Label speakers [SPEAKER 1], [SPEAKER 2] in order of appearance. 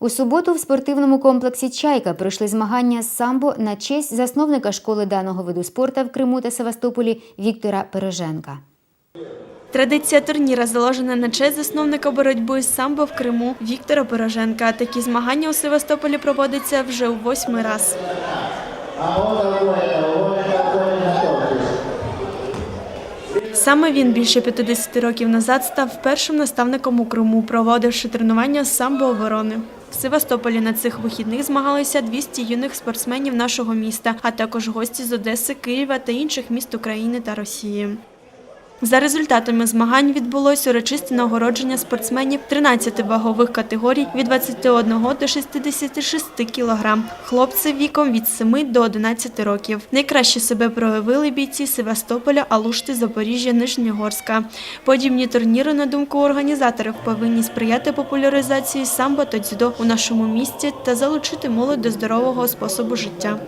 [SPEAKER 1] У суботу в спортивному комплексі Чайка пройшли змагання з самбо на честь засновника школи даного виду спорту в Криму та Севастополі Віктора Переженка.
[SPEAKER 2] Традиція турніра заложена на честь засновника боротьби з самбо в Криму Віктора Пороженка. Такі змагання у Севастополі проводяться вже у восьмий раз. Саме він більше 50 років назад став першим наставником у Криму, проводивши тренування з самбооборони. В Севастополі на цих вихідних змагалися 200 юних спортсменів нашого міста, а також гості з Одеси, Києва та інших міст України та Росії. За результатами змагань відбулось урочисте нагородження спортсменів 13 вагових категорій від 21 до 66 кг. Хлопці віком від 7 до 11 років. Найкраще себе проявили бійці Севастополя, Алушти, Запоріжжя, Нижньогорська. Подібні турніри, на думку організаторів, повинні сприяти популяризації самбо та дзюдо у нашому місті та залучити молодь до здорового способу життя.